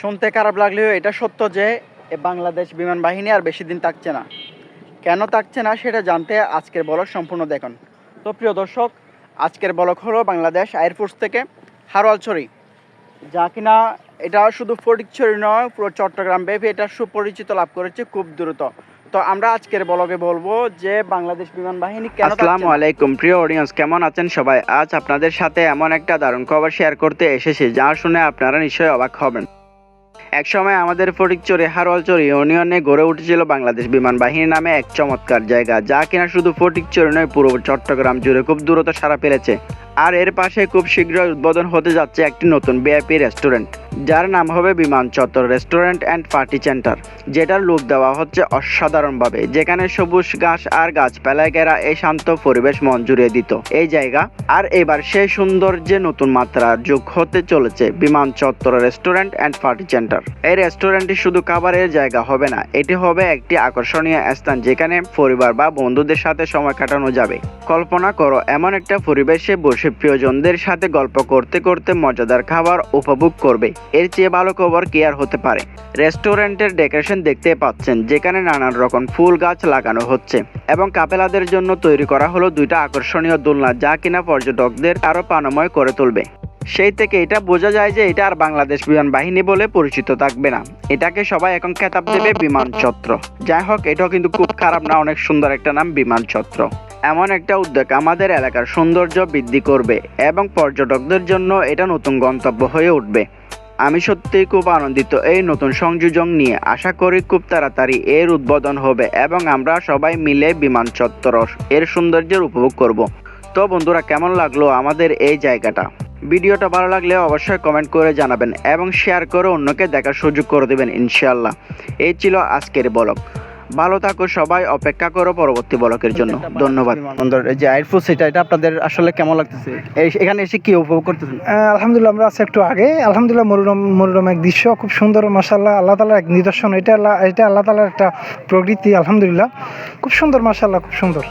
শুনতে খারাপ লাগলেও এটা সত্য যে বাংলাদেশ বিমান বাহিনী আর বেশি দিন থাকছে না। কেন থাকছে না সেটা জানতে আজকের বলক সম্পূর্ণ দেখুন। তো প্রিয় দর্শক, আজকের বলক হলো বাংলাদেশ এয়ারফোর্স থেকে হারোয়ালছড়ি যা কিনা এটা শুধু ফটিকছড়ি নয়, পুরো চট্টগ্রাম ব্যাপী এটা সুপরিচিত লাভ করেছে খুব দ্রুত। তো আমরা আজকের বলকে বলব যে বাংলাদেশ বিমান বাহিনী কেন আসসালামু আলাইকুম, প্রিয় অডিয়েন্স কেমন আছেন সবাই? আজ আপনাদের সাথে এমন একটা দারুণ খবর শেয়ার করতে এসেছি, যা শুনে আপনারা নিশ্চয়ই অবাক হবেন। একসময় আমাদের ফটিকচুরি হারওয়ালচুরি ইউনিয়নে গড়ে উঠেছিল বাংলাদেশ বিমান বাহিনী নামে এক চমৎকার জায়গা, যা কিনা শুধু ফটিকচুরি নয়, পুরো চট্টগ্রাম জুড়ে খুব দূরত্ব সারা ফেলেছে। আর এর পাশে খুব শীঘ্রই উদ্বোধন হতে যাচ্ছে একটি নতুন বিআইপি রেস্টুরেন্ট, যার নাম হবে Biman Chattar restaurant and party centre, যেটার লুক দেওয়া হচ্ছে অসাধারণভাবে, যেখানে সবুজ ঘাস আর গাছপালায় ঘেরা এই শান্ত পরিবেশ মন জুড়িয়ে দিত। এই জায়গা আর এবার সেই সৌন্দর্যে নতুন মাত্রা যোগ হতে চলেছে বিমান Chattar restaurant and party centre. এই রেস্টুরেন্টটি শুধু খাবারের জায়গা হবে না, এটি হবে একটি আকর্ষণীয় স্থান যেখানে পরিবার বা বন্ধুদের সাথে সময় কাটানো যাবে। কল্পনা করো, এমন একটা পরিবেশে বসে প্রিয়জনদের সাথে গল্প করতে করতে মজাদার খাবার উপভোগ করবে। এর চেয়ে ভালো খবর কি আর হতে পারে? রেস্টুরেন্টের ডেকোরেশন দেখতে পাচ্ছেন, যেখানে নানান রকম ফুল গাছ লাগানো হচ্ছে এবং কাপেলাদের জন্য তৈরি করা হলো দুইটা আকর্ষণীয় দোলনা, যা কিনা পর্যটকদের আরও প্রাণময় করে তুলবে। সেই থেকে এটা বোঝা যায় যে এটা আর বাংলাদেশ বিমান বাহিনী বলে পরিচিত থাকবে না। এটাকে সবাই এখন খেতাব দেবে বিমান চত্র যাই হোক, এটাও কিন্তু খুব খারাপ না, অনেক সুন্দর একটা নাম বিমান চত্র এমন একটা উদ্যোগ আমাদের এলাকার সৌন্দর্য বৃদ্ধি করবে এবং পর্যটকদের জন্য এটা নতুন গন্তব্য হয়ে উঠবে। আমি সত্যিই খুব আনন্দিত এই নতুন সংযোজন নিয়ে। আশা করি খুব তাড়াতাড়ি এর উদ্বোধন হবে এবং আমরা সবাই মিলে বিমান চত্বর এর সৌন্দর্যের উপভোগ করব। তো বন্ধুরা, কেমন লাগল আমাদের এই জায়গাটা? ভিডিওটা ভালো লাগলে অবশ্যই কমেন্ট করে জানাবেন এবং শেয়ার করে অন্যকে দেখার সুযোগ করে দেবেন ইনশাল্লাহ এই ছিল আজকের বলক ভালো থাকো সবাই অপেক্ষা করো পরবর্তী ব্লকের জন্য। ধন্যবাদ। বন্ধু এই যে আইফোন এটা এটা আপনাদের আসলে কেমন লাগতেছে? এই- এখানে এসে কি উপভোগ করতেছেন? আলহামদুলিল্লাহ আমরা আছি একটু আগে। আলহামদুলিল্লাহ মনোরম মনোরম এক দৃশ্য খুব সুন্দর মাসাল্লাহ আল্লাহ তালার এক নিদর্শন। এটা আল্লাহ এটা আল্লাহ তালার একটা প্রকৃতি আলহামদুলিল্লাহ। খুব সুন্দর মাসাল্লাহ খুব সুন্দর।